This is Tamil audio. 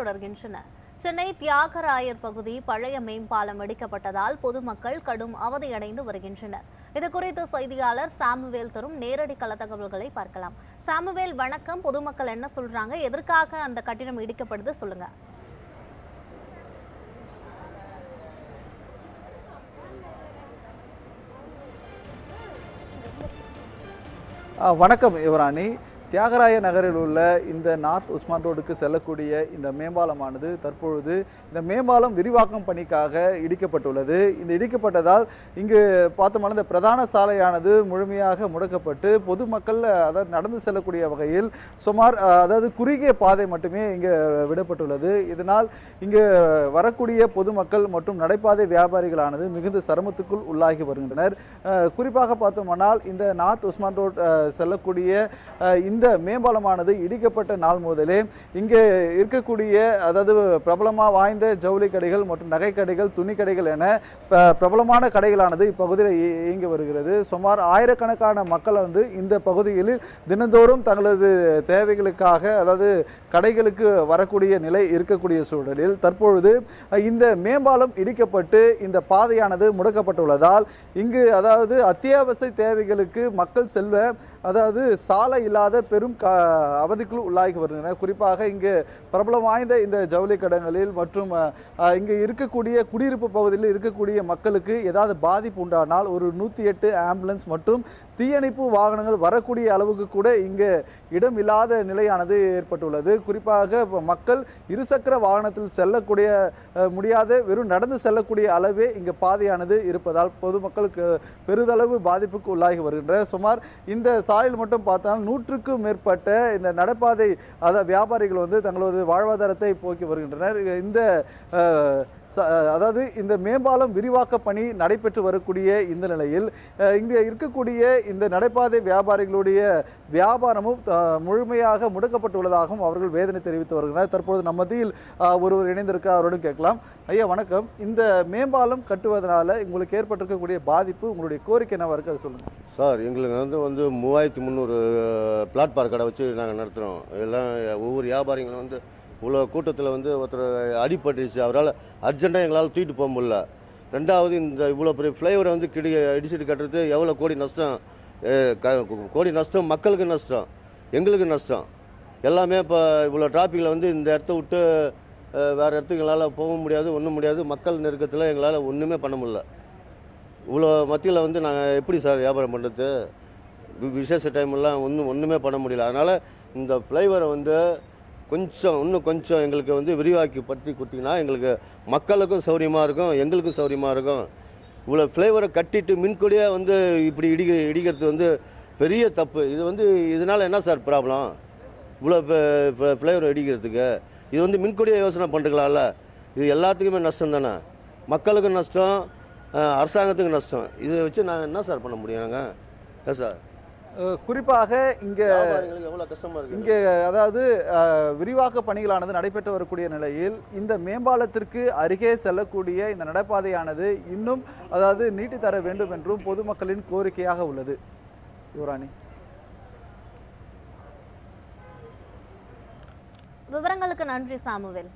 தொடர்கின்றன. சென்னை தியாகராயர் பகுதி பழைய மேம்பாலம் இடிக்கப்பட்டதால் பொதுமக்கள் கடும் அவதியடைந்து வருகின்றனர். இது குறித்து செய்தியாளர் சாமுவேல் தரும் நேரடி கள தகவல்களை பார்க்கலாம். சாமுவேல் வணக்கம். பொதுமக்கள் என்ன சொல்றாங்க? எதற்காக அந்த கட்டிடம் இடிக்கப்படுது சொல்லுங்க. வணக்கம் யுவராணி. தியாகராய நகரில் உள்ள இந்த நார்த் உஸ்மான் ரோடுக்கு செல்லக்கூடிய இந்த மேம்பாலமானது தற்பொழுது இந்த மேம்பாலம் விரிவாக்கம் பணிக்காக இடிக்கப்பட்டுள்ளது. இந்த இடிக்கப்பட்டதால் இங்கு பார்த்தோம்னா இந்த பிரதான சாலையானது முழுமையாக முடக்கப்பட்டு பொதுமக்கள் அதாவது நடந்து செல்லக்கூடிய வகையில் சுமார் அதாவது குறுகிய பாதை மட்டுமே இங்கு விடப்பட்டுள்ளது. இதனால் இங்கு வரக்கூடிய பொதுமக்கள் மற்றும் நடைபாதை வியாபாரிகளானது மிகுந்த சிரமத்துக்குள் உள்ளாகி வருகின்றனர். குறிப்பாக பார்த்தோமானால் இந்த நார்த் உஸ்மான் ரோட் செல்லக்கூடிய இந்த இந்த மேம்பாலமானது இடிக்கப்பட்ட நாள் முதலே இங்கே இருக்கக்கூடிய அதாவது பிரபலமாக வாய்ந்த ஜவுளி கடைகள் மற்றும் நகை கடைகள் துணி கடைகள் என ப- பிரபலமான கடைகளானது இப்பகுதியில் இயங்கி வருகிறது. சுமார் ஆயிரக்கணக்கான மக்கள் வந்து இந்த பகுதியில் தினந்தோறும் தங்களது தேவைகளுக்காக அதாவது கடைகளுக்கு வரக்கூடிய நிலை இருக்கக்கூடிய சூழலில் தற்பொழுது இந்த மேம்பாலம் இடிக்கப்பட்டு இந்த பாதையானது முடக்கப்பட்டுள்ளதால் இங்கு அதாவது அத்தியாவசிய தேவைகளுக்கு மக்கள் செல்வ அதாவது சாலை இல்லாத பெரும் க அவதிக்குள் உள்ளாகி வருகின்றன. குறிப்பாக இங்கு பிரபலம் வாய்ந்த இந்த ஜவுளி கடங்களில் மற்றும் இங்கு இருக்கக்கூடிய குடியிருப்பு பகுதியில் இருக்கக்கூடிய மக்களுக்கு ஏதாவது பாதிப்பு உண்டானால் ஒரு நூற்றி எட்டு ஆம்புலன்ஸ் மற்றும் தீயணைப்பு வாகனங்கள் வரக்கூடிய அளவுக்கு கூட இங்கு இடம் இல்லாத நிலையானது ஏற்பட்டுள்ளது. குறிப்பாக மக்கள் இருசக்கர வாகனத்தில் செல்லக்கூடிய முடியாத வெறும் நடந்து செல்லக்கூடிய அளவே இங்கு பாதையானது இருப்பதால் பொதுமக்களுக்கு பெரிதளவு பாதிப்புக்கு உள்ளாகி வருகின்ற சுமார் இந்த சாலையில் மட்டும் பார்த்தால் நூற்றுக்கும் மேற்பட்ட இந்த நடப்பாதை அதாவது வியாபாரிகள் வந்து தங்களது வாழ்வாதாரத்தை போக்கி வருகின்றனர். இந்த அதாவது இந்த மேம்பாலம் விரிவாக்க பணி நடைபெற்று வரக்கூடிய இந்த நிலையில் இங்கே இருக்கக்கூடிய இந்த நடைபாதை வியாபாரிகளுடைய வியாபாரமும் முழுமையாக முடக்கப்பட்டுள்ளதாகவும் அவர்கள் வேதனை தெரிவித்து வருகின்றனர். தற்போது நம்ம மத்தியில் ஒருவர் இணைந்திருக்க அவருடன் கேட்கலாம். ஐயா வணக்கம். இந்த மேம்பாலம் கட்டுவதனால உங்களுக்கு ஏற்பட்டிருக்கக்கூடிய பாதிப்பு உங்களுடைய கோரிக்கை என்னவாக இருக்குது அதை சார் எங்களுக்கு வந்து வந்து மூவாயிரத்தி முந்நூறு பிளாட்பார் கடை வச்சு நாங்கள் நடத்துகிறோம் எல்லாம் ஒவ்வொரு வியாபாரிகளும் வந்து இவ்வளோ கூட்டத்தில் வந்து ஒருத்தர் அடிபட்டுருச்சு. அவரால் அர்ஜெண்ட்டாக எங்களால் தூக்கிட்டு போக முடியல. ரெண்டாவது இந்த இவ்வளோ பெரிய ஃப்ளைஓவரை வந்து கிடி இடிச்சிட்டு கட்டுறது எவ்வளோ கோடி நஷ்டம்? க- கோடி நஷ்டம் மக்களுக்கு நஷ்டம் எங்களுக்கு நஷ்டம். எல்லாமே இப்போ இவ்வளோ டிராஃபிக்கில் வந்து இந்த இடத்த விட்டு வேறு இடத்துக்கு எங்களால் போக முடியாது ஒன்றும் முடியாது. மக்கள் நெருக்கத்தில் எங்களால் ஒன்றுமே பண்ண முடியல. இவ்வளோ மத்தியில் வந்து நாங்கள் எப்படி சார் வியாபாரம் பண்ணுறது விசேஷ டைம்லாம் ஒன்றும் ஒன்றுமே பண்ண முடியல. அதனால் இந்த ஃப்ளைவரை வந்து கொஞ்சம் இன்னும் கொஞ்சம் எங்களுக்கு வந்து விரிவாக்கி படுத்தி கொடுத்தீங்கன்னா எங்களுக்கு மக்களுக்கும் சௌரியமாக இருக்கும் எங்களுக்கும் சௌரியமாக இருக்கும். இவ்வளோ ஃப்ளேவரை கட்டிட்டு மின்கொடியே வந்து இப்படி இடிக்க இடிக்கிறது வந்து பெரிய தப்பு. இது வந்து இதனால் என்ன சார் ப்ராப்ளம் இவ்வளோ ஃப்ளேவர் இடிக்கிறதுக்கு. இது வந்து மின்கொடியை யோசனை பண்ணுறீங்களாம்ல இது எல்லாத்துக்குமே நஷ்டம் தானே? மக்களுக்கும் நஷ்டம் அரசாங்கத்துக்கும் நஷ்டம். இதை வச்சு நாங்கள் என்ன சார் பண்ண முடியும் நாங்கள் சார்? குறிப்பாக இங்க இங்கே அதாவது விரிவாக்க பணிகளானது நடைபெற்று வரக்கூடிய நிலையில் இந்த மேம்பாலத்திற்கு அருகே செல்லக்கூடிய இந்த நடைபாதையானது இன்னும் அதாவது நீட்டி தர வேண்டும் என்றும் பொதுமக்களின் கோரிக்கையாக உள்ளது. யுவராணி. விவரங்களுக்கு நன்றி சாமுவேல்.